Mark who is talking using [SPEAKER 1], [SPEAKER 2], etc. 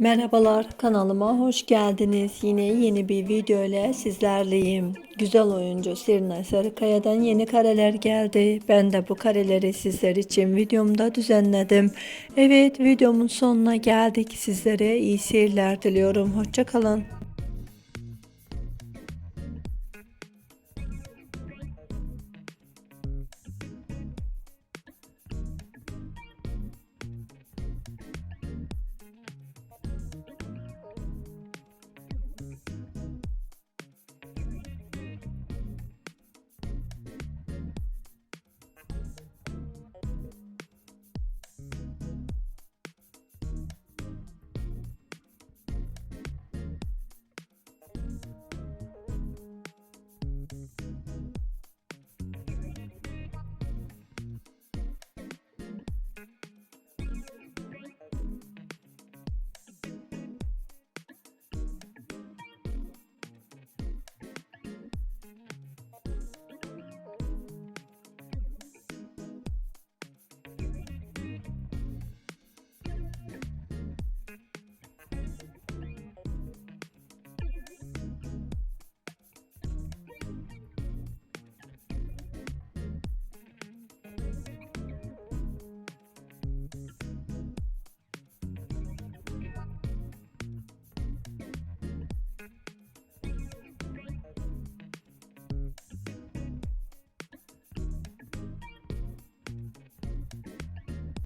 [SPEAKER 1] Merhabalar kanalıma hoş geldiniz. Yine yeni bir video ile sizlerleyim. Güzel oyuncu Sirna Sarıkaya'dan yeni kareler geldi. Ben de bu kareleri sizler için videomda düzenledim. Evet videomun sonuna geldik. Sizlere iyi seyirler diliyorum. Hoşçakalın.